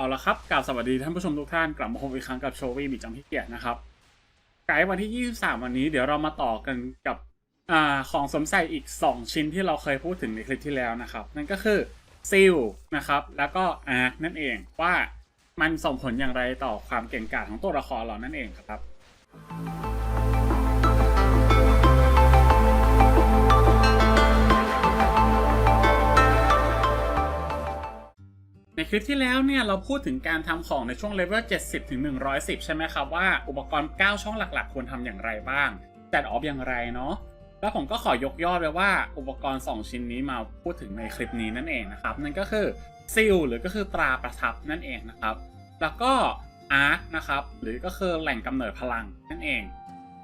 เอาละครับกล่าวสวัสดีท่านผู้ชมทุกท่านกลับมาพบอีกครั้งกับโชวี่บิจังพิเกียรตินะครับไกด์วันที่ 23 วันนี้เดี๋ยวเรามาต่อกันกับอของสมใส่อีก 2 ชิ้นที่เราเคยพูดถึงในคลิปที่แล้วนะครับ นั่นก็คือซิลนะครับแล้วก็อาร์คนั่นเองว่ามันส่งผลอย่างไรต่อความเก่งกาจของตัวละครเรานั่นเองครับ ในคลิปที่แล้วเนี่ยเราพูดถึงการทำของในช่วงเลเวล 70 ถึง 110 ใช่ไหมครับว่าอุปกรณ์ 9 ช่องหลักๆ ควรทำอย่างไรบ้าง จัดออฟอย่างไรเนาะแล้วผมก็ขอยกยอดไปว่าอุปกรณ์ 2 ชิ้นนี้มาพูดถึงในคลิปนี้นั่นเองนะครับ นั่นก็คือซิลหรือก็คือตราประทับนั่นเองนะครับ แล้วก็อาร์คนะครับหรือก็คือแหล่งกำเนิดพลังนั่นเอง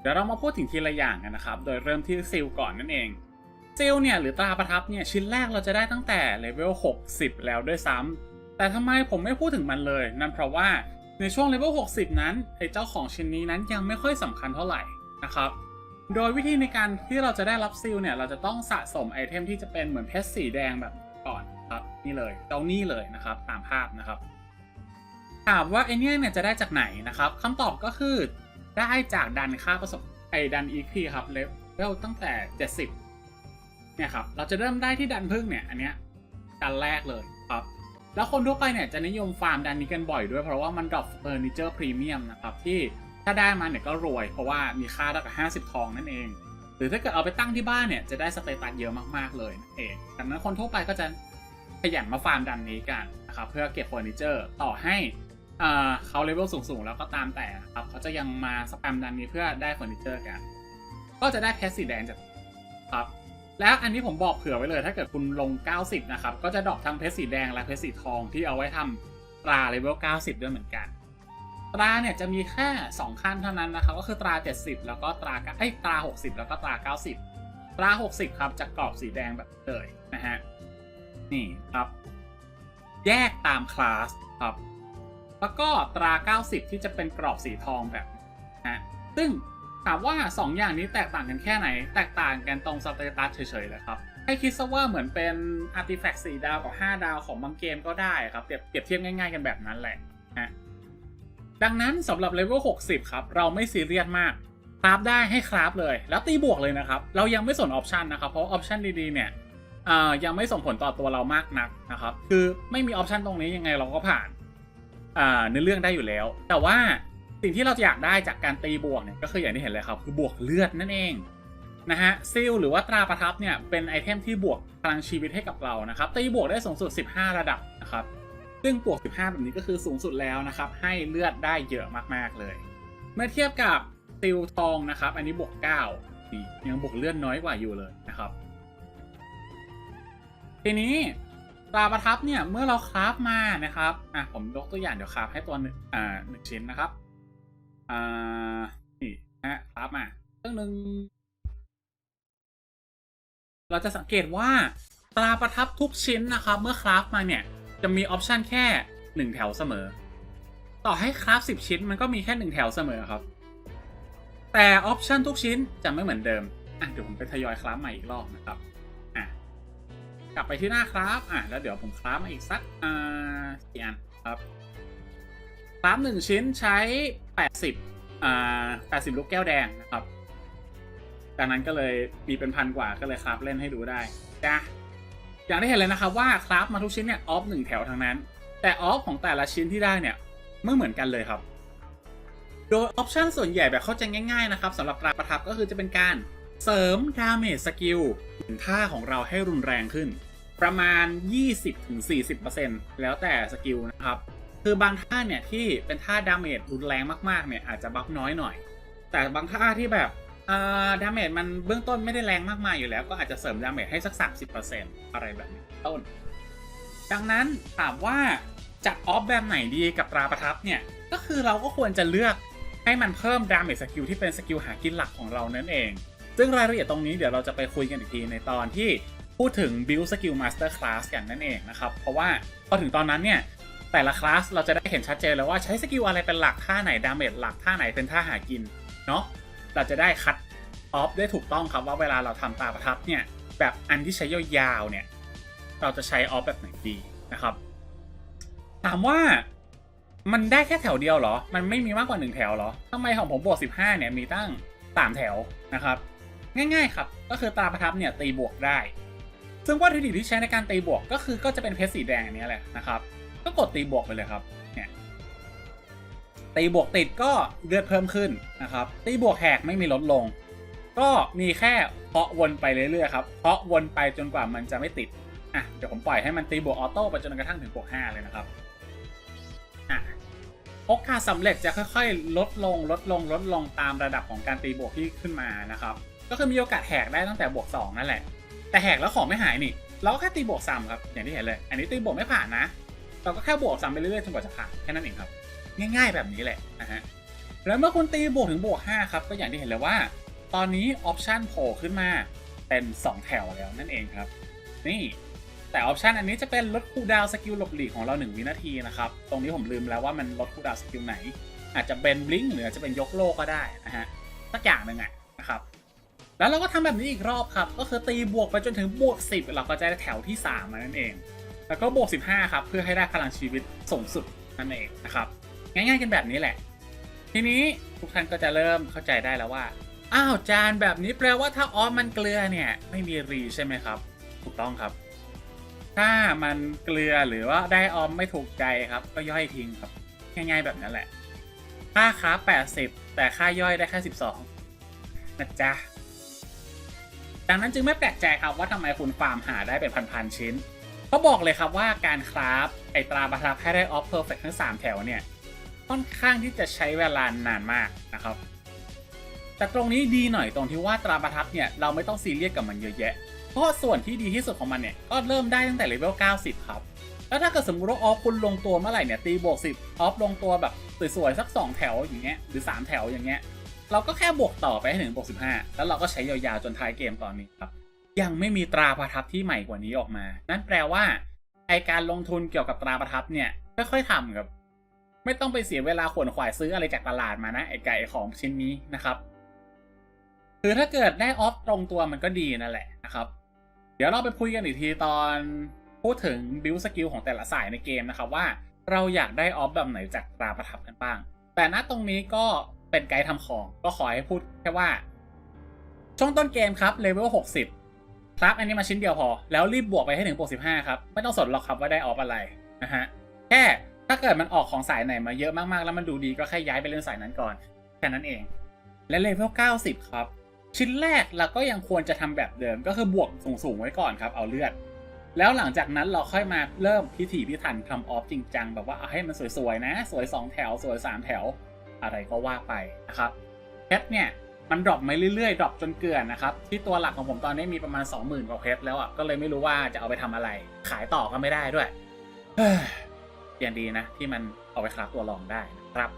เดี๋ยวเรามาพูดถึงทีละอย่างกันนะครับ โดยเริ่มที่ซิลก่อนนั่นเองซิลเนี่ยหรือตราประทับเนี่ยชิ้นแรกเราจะได้ตั้งแต่เลเวล 60 แล้วด้วยซ้ำ แต่ทำไมผมไม่พูดถึงมันเลย นั่นเพราะว่าในช่วงเลเวล 60 นั้นไอ้เจ้าของชิ้นนี้นั้นยังไม่ค่อยสำคัญเท่าไหร่นะครับ โดยวิธีในการที่เราจะได้รับซิลเนี่ย เราจะต้องสะสมไอเทมที่จะเป็นเหมือนเพชรสีแดงแบบก่อนครับนี่เลยเจ้านี่เลยนะครับ ตามภาพนะครับ ถามว่าไอเนี้ยเนี่ยจะได้จากไหนนะครับคำตอบก็คือได้จากดันค่าประสบไอดัน EP ครับเลเวลตั้งแต่ 70เนี่ยครับเราจะเริ่มได้ที่ดันพึ่งเนี่ยอันเนี้ยดันแรกเลยครับ แล้วคนทั่วไปเนี่ยจะนิยมฟาร์มดันนี้กันบ่อยด้วยเพราะว่ามันดรอปเฟอร์นิเจอร์พรีเมียมนะครับที่ถ้าได้มาเนี่ยก็รวย เพราะว่ามีค่าเท่ากับ50 ทองนั่นเอง หรือถ้าเกิดเอาไปตั้งที่บ้านเนี่ยจะได้สเตตัสเยอะมากๆเลยนั่นเองดังนั้นคนทั่วไปก็จะขยันมาฟาร์มดันนี้กันนะครับเพื่อเก็บเฟอร์นิเจอร์ต่อให้อ่าเขาเลเวลสูงๆ แล้วก็ตามแต่ครับเขาจะยังมาสแปมดันนี้เพื่อได้เฟอร์นิเจอร์กัน ก็จะได้เพชรสีแดงจากครับ แล้วอันนี้ผมบอกเผื่อไว้เลยถ้าเกิดคุณลง 90 นะครับ ก็จะดอปทั้งเพชรสีแดงและเพชรสีทองที่เอาไว้ทำตราเลเวล 90 ด้วยเหมือนกันตราเนี่ยจะมีแค่2ขั้นเท่านั้นนะครับก็คือตรา 70 แล้วก็ตราเอ้ตรา 60 แล้วก็ตรา 90 ตรา 60 ครับจะกรอบสีแดงแบบเลยนะฮะนี่ครับ แยกตามคลาสครับแล้วก็ตรา 90 ที่จะเป็นกรอบสีทองแบบนี้นะฮะซึ่ง ถามว่า 2 อย่างนี้แตกต่างกันแค่ไหน แตกต่างกันตรงสเตตัสเฉยๆเลยครับ ให้คิดซะว่าเหมือนเป็นอาร์ติแฟกต์4ดาวกับ 5 ดาวของบางเกมก็ได้ครับ เปรียบเทียบง่ายๆกันแบบนั้นแหละนะดังนั้นสำหรับเลเวล 60 ครับ เราไม่ซีเรียสมาก คราฟได้ให้คราฟเลย แล้วตีบวกเลยนะครับ เรายังไม่สนออปชันนะครับ เพราะออปชันดีๆเนี่ยยังไม่ส่งผลต่อตัวเรามากนักนะครับ คือไม่มีออปชันตรงนี้ยังไงเราก็ผ่านเนื้อเรื่องได้อยู่แล้ว แต่ว่า สิ่งที่เราอยากได้จากการตีบวกเนี่ยก็คืออย่างที่เห็นเลยครับ คือบวกเลือดนั่นเองนะฮะซิลหรือว่าตราประทับเนี่ยเป็นไอเทมที่บวกพลังชีวิตให้กับเรานะครับตีบวกได้สูงสุด 15 ระดับนะครับซึ่งบวก 15 แบบนี้ก็คือสูงสุดแล้วนะครับให้เลือดได้เยอะมากๆเลย เมื่อเทียบกับซิลทองนะครับ อันนี้บวก9นี่ยังบวกเลือดน้อยกว่าอยู่เลยนะครับ ทีนี้ตราประทับเนี่ยเมื่อเราคราฟมานะครับอะผมยกตัวอย่างเดี๋ยวคราฟให้ตัวหนึ่งอ่าหนึ่งชิ้นนะครับ อ่านี่นะฮะครับมาเรื่องหนึ่งเราจะสังเกตว่าตราประทับทุกชิ้นนะครับ เมื่อคราฟมาเนี่ย จะมีออปชันแค่หนึ่งแถวเสมอ ต่อให้คราฟสิบชิ้นมันก็มีแค่หนึ่งแถวเสมอครับ แต่ออปชันทุกชิ้นจะไม่เหมือนเดิม อะเดี๋ยวผมไปทยอยคราฟใหม่อีกรอบนะครับอะกลับไปที่หน้าคราฟอะแล้วเดี๋ยวผมคราฟมาอีกสักอ่ากี่อันครับ คราฟหนึ่งชิ้นใช้ 80อ่า80 ลูกแก้วแดงนะครับ ดังนั้นก็เลยมีเป็นพันกว่าก็เลยคราฟเล่นให้ดูได้จ้ะอย่างที่เห็นเลยนะครับว่าคราฟมาทุกชิ้นเนี่ยออฟหนึ่งแถวทั้งนั้น แต่ออฟของแต่ละชิ้นที่ได้เนี่ยไม่เหมือนกันเลยครับ โดยออปชันส่วนใหญ่แบบเข้าใจง่ายๆนะครับสำหรับตราประทับก็คือจะเป็นการเสริมดาเมจสกิลท่าของเราให้รุนแรงขึ้น ประมาณ 20-40%แล้วแต่สกิลนะครับ คือบางท่าเนี่ยที่เป็นท่าดาเมจรุนแรงมากๆเนี่ยอาจจะบัฟน้อยหน่อย แต่บางท่าที่แบบอ่าดาเมจมันเบื้องต้นไม่ได้แรงมากมายอยู่แล้ว ก็อาจจะเสริมดาเมจให้สัก 30%อะไรแบบนี้ต้น ดังนั้นถามว่าจะออฟแบบไหนดีกับตราประทับเนี่ย ก็คือเราก็ควรจะเลือกให้มันเพิ่มดาเมจสกิลที่เป็นสกิลหากินหลักของเรานั่นเอง ซึ่งรายละเอียดตรงนี้เดี๋ยวเราจะไปคุยกันอีกทีในตอนที่พูดถึง Build Skill Master Class กันนั่นเองนะครับ เพราะว่าพอถึงตอนนั้นเนี่ย แต่ละคลาสเราจะได้เห็นชัดเจนแล้วว่าใช้สกิลอะไรเป็นหลักท่าไหนดาเมจหลักท่าไหนเป็นท่าหากินเนาะเราจะได้คัดออฟได้ถูกต้องครับว่าเวลาเราทำตาประทับเนี่ยแบบอันที่ใช้ยาวๆเนี่ยเราจะใช้ออฟแบบไหนดีนะครับ ถามว่ามันได้แค่แถวเดียวเหรอ มันไม่มีมากกว่าหนึ่งแถวเหรอทำไมของผมบวก 15 เนี่ยมีตั้ง 3 แถวนะครับ ง่าย ๆ ครับ ก็คือตาประทับเนี่ยตีบวกได้ ซึ่งวัตถุดิบที่ใช้ในการตีบวกก็คือก็จะเป็นเพชรสีแดงอันนี้แหละนะครับ ก็กดตีบวกไปเลยครับเนี่ยตีบวกติดก็เลือดเพิ่มขึ้นนะครับ ตีบวกแหกไม่มีลดลง ก็มีแค่เคาะวนไปเรื่อยๆครับเคาะวนไปจนกว่ามันจะไม่ติดอะเดี๋ยวผมปล่อยให้มันตีบวกออโต้ไปจนกระทั่งถึงบวก5เลยนะครับอะโอกาสสำเร็จจะค่อยๆ ลดลงลดลงลดลงตามระดับของการตีบวกที่ขึ้นมานะครับ ก็คือมีโอกาสแหกได้ตั้งแต่บวก2นั่นแหละ แต่แหกแล้วของไม่หายนี่ เราก็แค่ตีบวกซ้ำครับ อย่างที่เห็นเลย อันนี้ตีบวกไม่ผ่านนะ เราก็แค่บวกซ้ำไปเรื่อยๆจนกว่าจะผ่านแค่นั้นเองครับ ง่ายๆแบบนี้แหละนะฮะแล้วเมื่อคุณตีบวกถึงบวก5ครับก็อย่างที่เห็นเลยว่า ตอนนี้ออปชันโผล่ขึ้นมาเป็น 2 แถวแล้วนั่นเองครับ นี่แต่ออปชันอันนี้จะเป็นลดคูดาวสกิลหลบหลีกของเรา 1 วินาทีนะครับ ตรงนี้ผมลืมแล้วว่ามันลดคูดาวสกิลไหน อาจจะเป็นบลิงหรืออาจจะเป็นยกโลก็ได้นะฮะสักอย่างหนึ่งอะนะครับ แล้วเราก็ทำแบบนี้อีกรอบครับ ก็คือตีบวกไปจนถึงบวก 10 เราก็จะได้แถวที่3มานั่นเอง แล้วก็บวก 15 ครับ เพื่อให้ได้พลังชีวิตสูงสุดนั่นเองนะครับ ง่ายๆกันแบบนี้แหละ ทีนี้ทุกท่านก็จะเริ่มเข้าใจได้แล้วว่า อ้าวจานแบบนี้แปลว่าถ้าออฟมันเกลือเนี่ยไม่มีรีใช่ไหมครับ ถูกต้องครับ ถ้ามันเกลือหรือว่าได้ออมไม่ถูกใจครับ ก็ย่อยทิ้งครับ ง่าย ๆแบบนั้นแหละ ค่าค้า 80 แต่ค่าย่อยได้แค่12นะจ๊ะดังนั้นจึงไม่แปลกใจครับว่าทำไมคุณฟาร์มหาได้เป็นพันๆชิ้น เขาบอกเลยครับว่าการคราฟไอตราประทับให้ได้ออฟเพอร์เฟกทั้ง 3 แถวเนี่ย ค่อนข้างที่จะใช้เวลานานมากนะครับ แต่ตรงนี้ดีหน่อยตรงที่ว่าตราประทับเนี่ยเราไม่ต้องซีเรียสกับมันเยอะแยะ เพราะส่วนที่ดีที่สุดของมันเนี่ยก็เริ่มได้ตั้งแต่เลเวล 90 ครับ แล้วถ้าเกิดสมมติว่าออฟคุณลงตัวเมื่อไหร่เนี่ยตีบวก 10 ออฟลงตัวแบบสวยๆสัก 2 แถวอย่างเงี้ยหรือ 3 แถวอย่างเงี้ยเราก็แค่บวกต่อไปให้ถึงบวก15 แล้วเราก็ใช้ยาวๆจนท้ายเกมตอนนี้ครับ ยังไม่มีตราประทับที่ใหม่กว่านี้ออกมา นั่นแปลว่าไอการลงทุนเกี่ยวกับตราประทับเนี่ยค่อยๆทำครับ ไม่ต้องไปเสียเวลาขวนขวายซื้ออะไรจากตลาดมานะไอไก่ของชิ้นนี้นะครับคือถ้าเกิดได้ออฟตรงตัวมันก็ดีนั่นแหละนะครับ เดี๋ยวเราไปคุยกันอีกทีตอนพูดถึงบิลสกิลของแต่ละสายในเกมนะครับว่าเราอยากได้ออฟแบบไหนจากตราประทับกันบ้าง แต่ณตรงนี้ก็เป็นไกด์ทำของก็ขอให้พูดแค่ว่า ช่วงต้นเกมครับเลเวล60 ครับอันนี้มาชิ้นเดียวพอ แล้วรีบบวกไปให้ถึงบวก15ครับ ไม่ต้องสนหรอกครับว่าได้ออฟอะไรนะฮะแค่ถ้าเกิดมันออกของสายไหนมาเยอะมากๆ แล้วมันดูดีก็แค่ย้ายไปเล่นสายนั้นก่อนแค่นั้นเอง และเลเวล90 ครับ ชิ้นแรกเราก็ยังควรจะทำแบบเดิมก็คือบวกสูงๆไว้ก่อนครับเอาเลือด แล้วหลังจากนั้นเราค่อยมาเริ่มพิถีพิถันทำออฟจริงจังแบบว่าเอาให้มันสวยๆนะ สวย 2 แถวสวย 3 แถว อะไรก็ว่าไปนะครับเพชรเนี่ย มันดรอปมาเรื่อยๆดรอปจนเกลือนนะครับ ที่ตัวหลักของผมตอนนี้มีประมาณ 20,000กว่าเพชรแล้วอะก็เลยไม่รู้ว่าจะเอาไปทำอะไร ขายต่อก็ไม่ได้ด้วยเฮ้ยอย่างดีนะ ที่มันเอาไปคราฟตัวรองได้นะครับ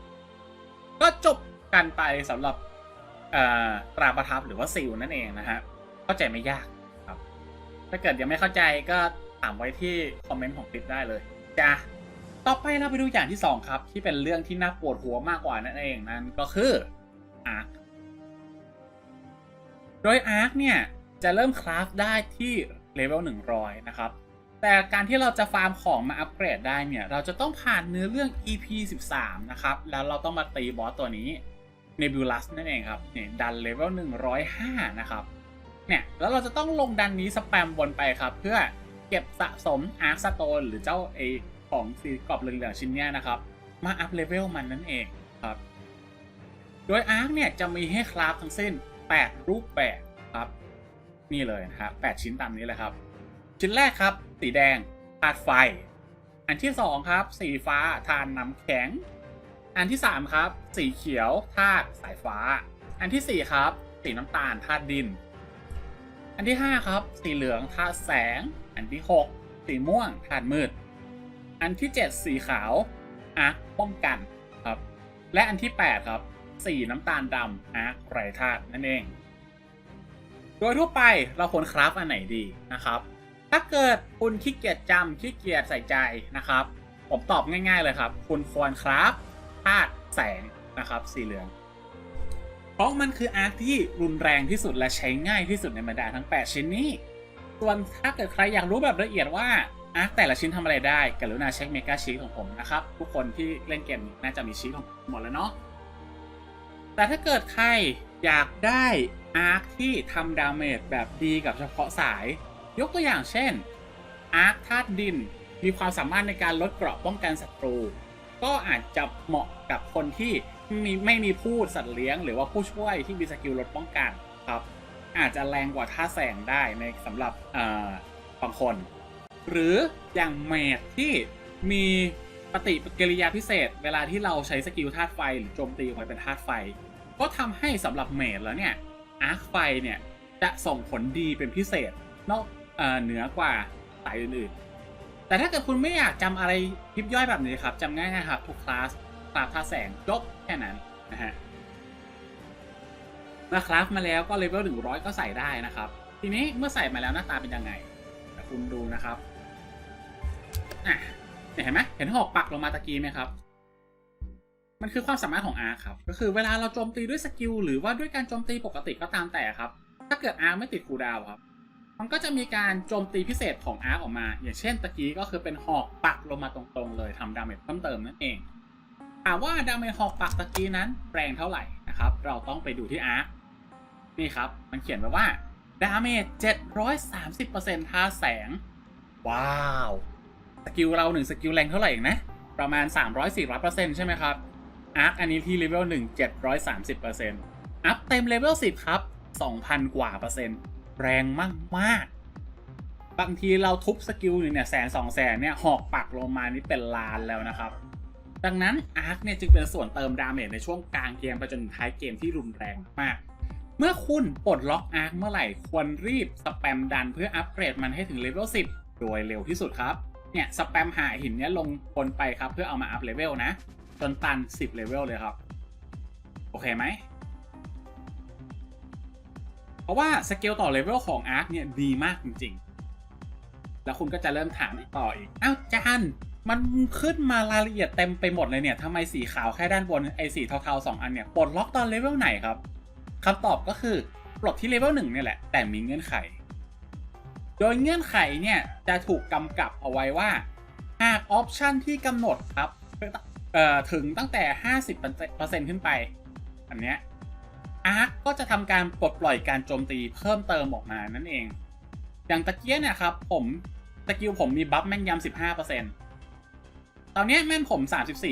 ก็จบกันไปสำหรับตราประทับหรือว่าซิลนั่นเองนะฮะเข้าใจไม่ยากครับ ถ้าเกิดยังไม่เข้าใจก็ถามไว้ที่คอมเมนต์ของคลิปได้เลยจ้ะต่อไปเราไปดูอย่างที่ 2 ครับ ที่เป็นเรื่องที่น่าปวดหัวมากกว่านั่นเองนั่นก็คืออาร์ค โดยอาร์คเนี่ยจะเริ่มคราฟได้ที่เลเวล100 นะครับ แต่การที่เราจะฟาร์มของมาอัปเกรดได้เนี่ย เราจะต้องผ่านเนื้อเรื่อง EP 13 นะครับ แล้วเราต้องมาตีบอสตัวนี้ Nebulus นั่นเองครับเนี่ยดันเลเวล105 นะครับ เนี่ย แล้วเราจะต้องลงดันนี้สแปมวนไปครับ เพื่อเก็บสะสมอาร์คสโตนหรือเจ้าไอของสีกรอบเหลืองๆชิ้นเนี้ยนะครับ มาอัพเลเวลมันนั่นเองครับ โดยอาร์คเนี่ยจะมีให้คราฟทั้งสิ้น 8 รูปแบบครับ นี่เลยนะครับ8ชิ้นตามนี้เลยครับ ชิ้นแรกครับ สีแดงธาตุไฟ อันที่ 2 ครับ สีฟ้าธาตุน้ำแข็ง อันที่ 3 ครับ สีเขียวธาตุสายฟ้า อันทีสี่4 ครับ สีน้ำตาลธาตุดิน อันที่ 5 ครับ สีเหลืองธาตุแสง อันที่ 6 สีม่วงธาตุมืด อันที่ 7 สีขาวอาร์คป้องกันครับ และอันที่ 8 ครับ สีน้ำตาลดำอาร์คไรธาตุนั่นเอง โดยทั่วไปเราควรคราฟอันไหนดีนะครับ ถ้าเกิดคุณขี้เกียจจำขี้เกียจใส่ใจนะครับ ผมตอบง่ายๆเลยครับ คุณควรคราฟธาตุแสงนะครับสีเหลือง เพราะมันคืออาร์คที่รุนแรงที่สุดและใช้ง่ายที่สุดในบรรดาทั้ง 8 ชิ้นนี้ ส่วนถ้าเกิดใครอยากรู้แบบละเอียดว่าอาร์คแต่ละชิ้นทำอะไรได้กรุณาเช็คเมกาชีตของผมนะครับ ทุกคนที่เล่นเกมน่าจะมีชีตของผมหมดแล้วเนาะ แต่ถ้าเกิดใครอยากได้อาร์คที่ทำดาเมจแบบดีกับเฉพาะสาย ยกตัวอย่างเช่น อาร์คธาตุดินมีความสามารถในการลดเกราะป้องกันศัตรู ก็อาจจะเหมาะกับคนที่มีไม่มีผู้สัตว์เลี้ยง หรือว่าผู้ช่วยที่มีสกิลลดป้องกันครับอาจจะแรงกว่าท่าแสงได้ในสำหรับบางคน หรืออย่างเมดที่มีปฏิกิริยาพิเศษ เวลาที่เราใช้สกิลธาตุไฟหรือโจมตีออกไปเป็นธาตุไฟ ก็ทำให้สำหรับเมดแล้วเนี่ยอาร์คไฟเนี่ย จะส่งผลดีเป็นพิเศษนอกเอเหนือกว่าสายอื่นๆ แต่ถ้าเกิดคุณไม่อยากจำอะไรยิบย่อยแบบนี้ครับจำง่ายๆครับ ทุกคลาสคลาสท่าแสงจบแค่นั้นนะฮะเมื่อคลาสมาแล้วก็เลเวล100ก็ใส่ได้นะครับ ทีนี้เมื่อใส่มาแล้วหน้าตาเป็นยังไงแต่คุณดูนะครับอะเห็นไหมเห็นหอกปักลงมาตะกี้ไหมครับ มันคือความสามารถของอาร์ครับ ก็คือเวลาเราโจมตีด้วยสกิลหรือว่าด้วยการโจมตีปกติก็ตามแต่ครับ ถ้าเกิดอาร์ไม่ติดคูดาวครับ มันก็จะมีการโจมตีพิเศษของอาร์ออกมา อย่างเช่นตะกี้ก็คือเป็นหอกปักลงมาตรงๆ เลยทำดาเมจเพิ่มเติมนั่นเองถามว่าดาเมจหอกปักตะกี้นั้นแรงเท่าไหร่นะครับ เราต้องไปดูที่อาร์นี่ครับ มันเขียนไว้ว่าดาเมจ730%ท่าแสง ว้าว สกิลเราหนึ่งสกิลแรงเท่าไหร่เองนะ ประมาณ 300-400%ใช่ไหมครับ อาร์คอันนี้ที่เลเวล1 730%อัพเต็มเลเวล10ครับ2,000กว่าเปอร์เซ็นต์แรงมากมากๆบางทีเราทุบสกิลหนึ่งเนี่ยแสนสองแสนเนี่ยหอกปักลงมานี่เป็นล้านแล้วนะครับดังนั้นอาร์คเนี่ยจึงเป็นส่วนเติมดาเมจในช่วงกลางเกมไปจนท้ายเกมที่รุนแรงมาก เมื่อคุณปลดล็อกอาร์คเมื่อไหร่ควรรีบสแปมดันเพื่ออัปเกรดมันให้ถึงเลเวล10 โดยเร็วที่สุดครับ เนี่ยสแปมหาหินเนี้ยลงคนไปครับเพื่อเอามาอัพเลเวลนะ จนตัน 10 เลเวลเลยครับ โอเคไหม เพราะว่าสเกลต่อเลเวลของอาร์คเนี่ยดีมากจริงๆ แล้วคุณก็จะเริ่มถามต่ออีก อ้าวจานมันขึ้นมารายละเอียดเต็มไปหมดเลยเนี่ยทำไมสีขาวแค่ด้านบนไอ้สีเทาๆ2อันเนี่ยปลดล็อกตอนเลเวลไหนครับคำตอบก็คือปลดที่เลเวลหนึ่งเนี่ยแหละ แต่มีเงื่อนไข โดยเงื่อนไขเนี่ยจะถูกกำกับเอาไว้ว่า หากออปชันที่กำหนดครับ เอ่อถึงตั้งแต่ 50%ขึ้นไป อันเนี้ยอาร์คก็จะทำการปลดปล่อยการโจมตีเพิ่มเติมออกมานั่นเอง อย่างตะเกียเนี่ยครับ ผมสกิลผมมีบัฟแม่นยำ 15%ตอนเนี้แม่นผม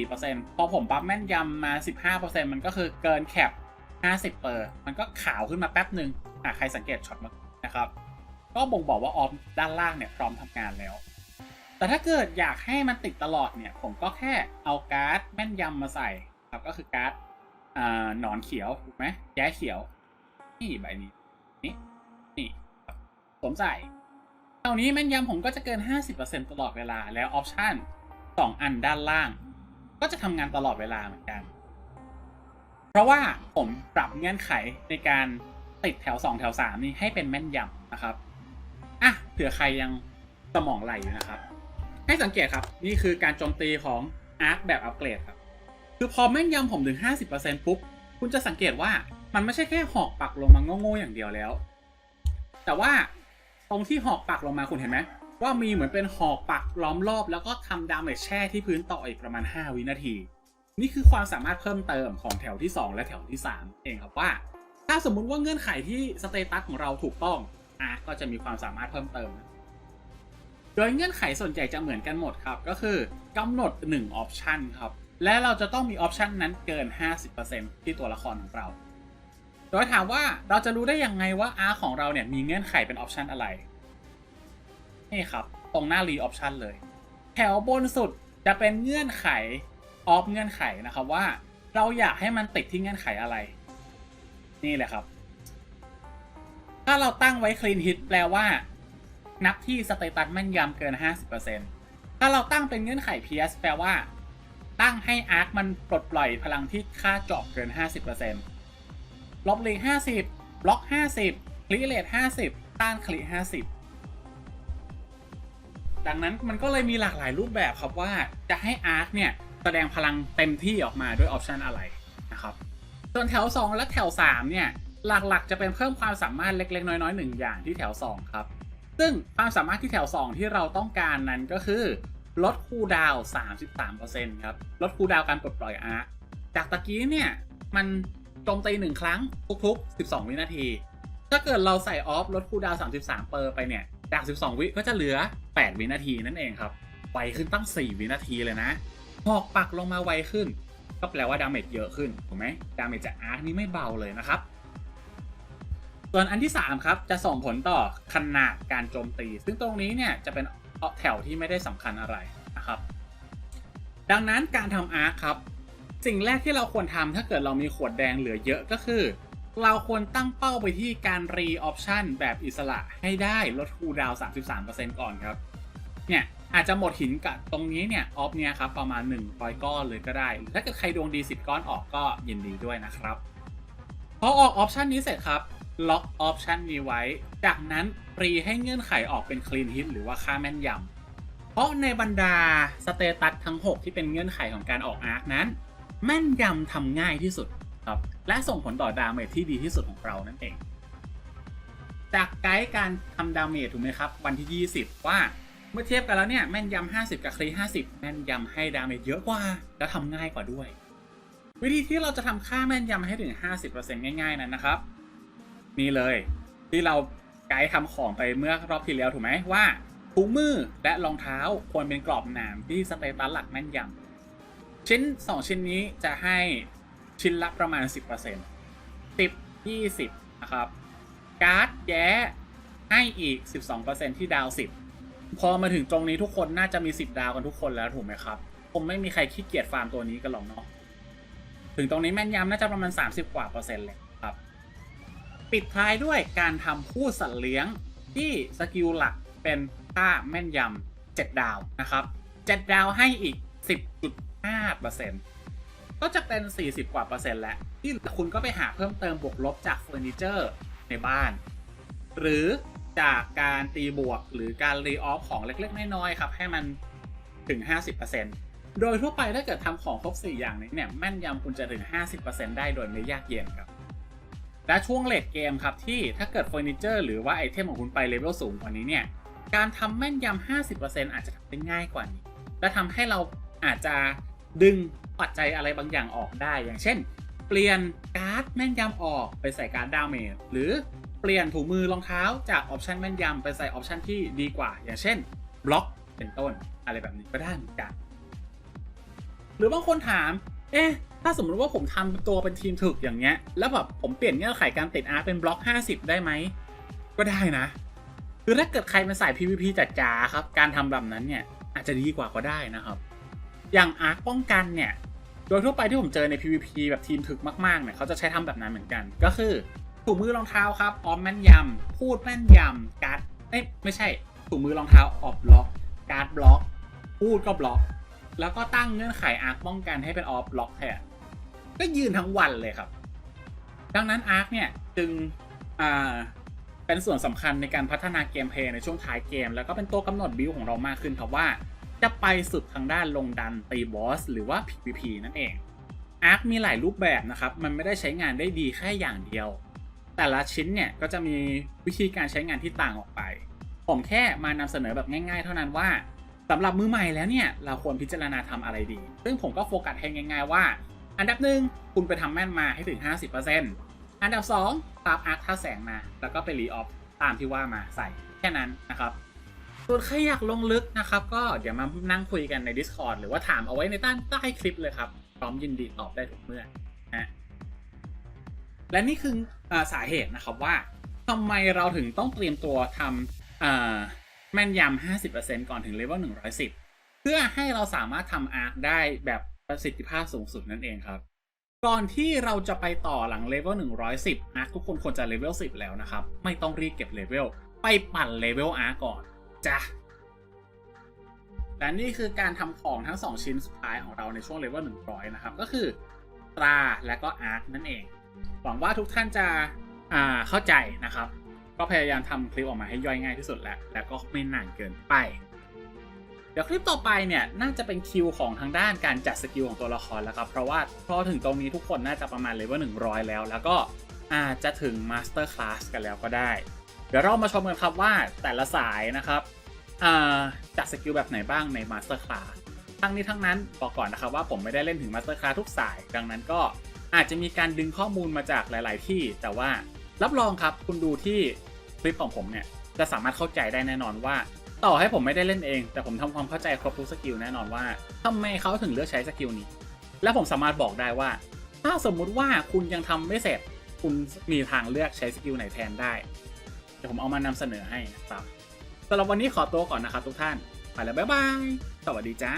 34%พอผมบัฟแม่นยำมา 15%มันก็คือเกินแคป 50 เปอร์ มันก็ขาวขึ้นมาแป๊บหนึ่งอะใครสังเกตช็อตมานะครับ ก็บ่งบอกว่าออฟด้านล่างเนี่ยพร้อมทำงานแล้ว แต่ถ้าเกิดอยากให้มันติดตลอดเนี่ย ผมก็แค่เอาการ์ดแม่นยำมาใส่ครับก็คือการ์ดหนอนเขียวถูกไหมแย้เขียว นี่ใบนี้ นี่ นี่สวมใส่เท่านี้แม่นยำผมก็จะเกิน 50%ตลอดเวลาแล้วออปชั่น2 อันด้านล่าง ก็จะทำงานตลอดเวลาเหมือนกัน เพราะว่าผมปรับเงื่อนไขในการติดแถว 2 แถว 3 นี่ให้เป็นแม่นยำนะครับ อะเผื่อใครยังสมองไหลอยู่นะครับ ให้สังเกตครับ นี่คือการโจมตีของอาร์คแบบอัปเกรดครับ คือพอแม่นยำผมถึง 50%ปุ๊บ คุณจะสังเกตว่ามันไม่ใช่แค่หอกปักลงมาโง่ๆอย่างเดียวแล้ว แต่ว่าตรงที่หอกปักลงมาคุณเห็นไหมว่ามีเหมือนเป็นหอกปักล้อมรอบ แล้วก็ทำดาเมจแช่ที่พื้นต่ออีกประมาณ 5 วินาที นี่คือความสามารถเพิ่มเติมของแถวที่ 2 และแถวที่ 3 เองครับว่า ถ้าสมมุติว่าเงื่อนไขที่สเตตัสของเราถูกต้องอาร์คก็จะมีความสามารถเพิ่มเติม โดยเงื่อนไขส่วนใหญ่จะเหมือนกันหมดครับ ก็คือกำหนด1ออปชันครับ และเราจะต้องมีออปชันนั้นเกิน 50%ที่ตัวละครของเรา โดยถามว่าเราจะรู้ได้ยังไงว่า R ของเราเนี่ยมีเงื่อนไขเป็นออปชันอะไร นี่ครับ ตรงหน้ารีออปชันเลย แถวบนสุดจะเป็นเงื่อนไขออฟเงื่อนไขนะครับว่า เราอยากให้มันติดที่เงื่อนไขอะไร นี่แหละครับ ถ้าเราตั้งไว้ clean hit แปลว่า นับที่สเตตัสแม่นยำเกิน 50%ถ้าเราตั้งเป็นเงื่อนไข PS แปลว่า ตั้งให้อาร์คมันปลดปล่อยพลังที่ค่าเจาะเกิน 50%ลบลี50 บล็อก 50 คลิเลต50 ต้านคลิ50 ดังนั้นมันก็เลยมีหลากหลายรูปแบบครับว่าจะให้อาร์คเนี่ยแสดงพลังเต็มที่ออกมาด้วยออปชันอะไรนะครับ ส่วนแถว 2 และแถว 3 เนี่ยหลักๆ จะเป็นเพิ่มความสามารถเล็กๆ น้อยๆหนึ่งอย่างที่แถว 2 ครับ ซึ่งความสามารถที่แถว 2 ที่เราต้องการนั้นก็คือ ลดคูดาว 33%ครับ ลดคูดาวการปลดปล่อยอาร์จากตะกี้เนี่ย มันโจมตีหนึ่งครั้งทุกๆ 12 วินาที ถ้าเกิดเราใส่ออฟลดคูดาว 33 เปอร์ไปเนี่ย จาก 12 วิก็จะเหลือ 8 วินาทีนั่นเองครับ ไวขึ้นตั้ง 4 วินาทีเลยนะหอกปักลงมาไวขึ้น ก็แปลว่าดาเมจเยอะขึ้น ถูกไหมดาเมจจากอาร์คนี่ไม่เบาเลยนะครับ ส่วนอันที่ 3 ครับ จะส่งผลต่อขนาดการโจมตี ซึ่งตรงนี้เนี่ยจะเป็นแถวที่ไม่ได้สำคัญอะไรนะครับ ดังนั้นการทำอาร์คครับ สิ่งแรกที่เราควรทำถ้าเกิดเรามีขวดแดงเหลือเยอะก็คือ เราควรตั้งเป้าไปที่การรีออปชันแบบอิสระให้ได้ลดคูลดาวน์33%ก่อนครับ เนี่ยอาจจะหมดหินกับตรงนี้เนี่ยออฟเนี่ยครับประมาณ100ก้อนเลยก็ได้ ถ้าเกิดใครดวงดี 10 ก้อนออกก็ยินดีด้วยนะครับ พอออกออปชันนี้เสร็จครับ ล็อกออปชันนี้ไว้ จากนั้นปรีให้เงื่อนไขออกเป็นคลีนฮิตหรือว่าค่าแม่นยำ เพราะในบรรดาสเตตัสทั้ง 6 ที่เป็นเงื่อนไขของการออกอาร์คนั้น แม่นยำทำง่ายที่สุดครับและส่งผลต่อดาเมจที่ดีที่สุดของเรานั่นเอง จากไกด์การทำดาเมจถูกไหมครับ วันที่ 20 ว่าเมื่อเทียบกันแล้วเนี่ยแม่นยำ50 กับคลี50 แม่นยำให้ดาเมจเยอะกว่า แล้วทำง่ายกว่าด้วย วิธีที่เราจะทำค่าแม่นยำให้ถึง 50%ง่ายๆนั้นนะครับ นี่เลย ที่เราไกด์ทำของไปเมื่อรอบที่แล้วถูกไหมว่าถุงมือและรองเท้าควรเป็นกรอบหนามที่สเตตัสหลักแม่นยำชิ้น 2 ชิ้นนี้จะให้ชิ้นละประมาณ 10% 10 20นะครับการ์ดแย้ให้อีก 12%ที่ดาว 10 พอมาถึงตรงนี้ทุกคนน่าจะมี 10 ดาวกันทุกคนแล้วถูกไหมครับผมไม่มีใครขี้เกียจฟาร์มตัวนี้กันหรอกเนาะถึงตรงนี้แม่นยำน่าจะประมาณ 30 กว่าเปอร์เซ็นต์เลย ปิดท้ายด้วยการทำคู่สัตว์เลี้ยงที่สกิลหลักเป็นค่าแม่นยำ7ดาวนะครับ 7 ดาวให้อีก 10.5%ก็จะเป็น 40 กว่าเปอร์เซ็นต์แล้วที่คุณก็ไปหาเพิ่มเติมบวกลบจากเฟอร์นิเจอร์ในบ้าน หรือจากการตีบวกหรือการรีออฟของเล็กๆ น้อยๆครับ ให้มันถึง 50%โดยทั่วไปถ้าเกิดทำของครบ 4 อย่างนี้เนี่ย แม่นยำคุณจะถึง 50%ได้โดยไม่ยากเย็นครับ และช่วงเลดเกมครับที่ถ้าเกิดเฟอร์นิเจอร์หรือว่าไอเทมของคุณไปเลเวลสูงกว่านี้เนี่ย การทำแม่นยำ 50%อาจจะทำได้ง่ายกว่านี้ และทำให้เราอาจจะดึงปัจจัยอะไรบางอย่างออกได้ อย่างเช่น เปลี่ยนการ์ดแม่นยำออกไปใส่การ์ดดาเมจหรือเปลี่ยนถุงมือรองเท้าจากออปชันแม่นยำไปใส่ออปชันที่ดีกว่า อย่างเช่นบล็อกเป็นต้นอะไรแบบนี้ก็ได้เหมือนกันหรือบางคนถาม เอ๊ะถ้าสมมติว่าผมทำตัวเป็นทีมถึกอย่างเงี้ย แล้วแบบผมเปลี่ยนเงื่อนไขการติดอาร์ตเป็นบล็อก 50 ได้ไหม ก็ได้นะ คือถ้าเกิดใครเป็นสาย PVP จ๋าครับ การทำแบบนั้นเนี่ย อาจจะดีกว่าก็ได้นะครับ อย่างอาร์คป้องกันเนี่ย โดยทั่วไปที่ผมเจอใน PVP แบบทีมถึกมากๆเนี่ยเขาจะใช้ทำแบบนั้นเหมือนกัน ก็คือถุงมือรองเท้าครับออมแม่นยำพูดแม่นยำการ์ดเอ้ยไม่ใช่ถุงมือรองเท้าออฟบล็อก การ์ดบล็อก พูดก็บล็อก แล้วก็ตั้งเงื่อนไขอาร์คป้องกันให้เป็นออฟล็อกแทนก็ยืนทั้งวันเลยครับ ดังนั้นอาร์คเนี่ยจึงอ่าเป็นส่วนสำคัญในการพัฒนาเกมเพลย์ในช่วงท้ายเกม แล้วก็เป็นตัวกำหนดบิลของเรามากขึ้นครับว่า จะไปสุดทางด้านลงดันตีบอสหรือว่า PVP นั่นเองอาร์คมีหลายรูปแบบนะครับ มันไม่ได้ใช้งานได้ดีแค่อย่างเดียว แต่ละชิ้นเนี่ยก็จะมีวิธีการใช้งานที่ต่างออกไป ผมแค่มานำเสนอแบบง่าย ๆ เท่านั้นว่า สำหรับมือใหม่แล้วเนี่ยเราควรพิจารณาทำอะไรดี ซึ่งผมก็โฟกัสให้ง่ายๆว่า อันดับหนึ่งคุณไปทำแม่นมาให้ถึง 50%อันดับ 2 ตามอาร์คท่าแสงมา แล้วก็ไปรีออฟตามที่ว่ามาใส่แค่นั้นนะครับส่วนใครอยากลงลึกนะครับ ก็เดี๋ยวมานั่งคุยกันใน Discord หรือว่าถามเอาไว้ในใต้ใต้คลิปเลยครับ พร้อมยินดีตอบได้ทุกเมื่อนะและนี่คืออสาเหตุนะครับว่าทำไมเราถึงต้องเตรียมตัวทำอ่า แม่นยำ 50%ก่อนถึงเลเวล 110 เพื่อให้เราสามารถทำอาร์คได้แบบประสิทธิภาพสูงสุดนั่นเองครับ ก่อนที่เราจะไปต่อหลังเลเวล 110 อาร์คทุกคนควรจะเลเวล 10 แล้วนะครับ ไม่ต้องรีบเก็บเลเวล ไปปั่นเลเวลอาร์คก่อนจ้ะและนี่คือการทำของทั้ง 2 ชิ้นสุดท้ายของเราในช่วงเลเวล 100 นะครับ ก็คือตราและก็อาร์คนั่นเอง หวังว่าทุกท่านจะอ่าเข้าใจนะครับ ก็พยายามทำคลิปออกมาให้ย่อยง่ายที่สุดแล้ว แล้วก็ไม่นานเกินไป เดี๋ยวคลิปต่อไปเนี่ยน่าจะเป็นคิวของทางด้านการจัดสกิลของตัวละครแล้วครับเพราะว่าพอถึงตรงนี้ทุกคนน่าจะประมาณเลเวล100แล้ว แล้วก็อาจจะถึงมาสเตอร์คลาสกันแล้วก็ได้ เดี๋ยวเรามาชมกันครับว่าแต่ละสายนะครับจัดสกิลแบบไหนบ้างในมาสเตอร์คลาสทั้งนี้ทั้งนั้นบอกก่อนนะครับว่าผมไม่ได้เล่นถึงมาสเตอร์คลาสทุกสาย ดังนั้นก็อาจจะมีการดึงข้อมูลมาจากหลาย ๆ ที่ แต่ว่ารับรองครับคุณดูที่ คลิปของผมเนี่ยจะสามารถเข้าใจได้แน่นอนว่า ต่อให้ผมไม่ได้เล่นเอง แต่ผมทำความเข้าใจครบทุกสกิลแน่นอนว่าทำไมเขาถึงเลือกใช้สกิลนี้ และผมสามารถบอกได้ว่า ถ้าสมมุติว่าคุณยังทำไม่เสร็จ คุณมีทางเลือกใช้สกิลไหนแทนได้เดี๋ยวผมเอามานำเสนอให้นะครับสำหรับวันนี้ขอตัวก่อนนะครับทุกท่านไปแล้วบ๊ายบายสวัสดีจ้า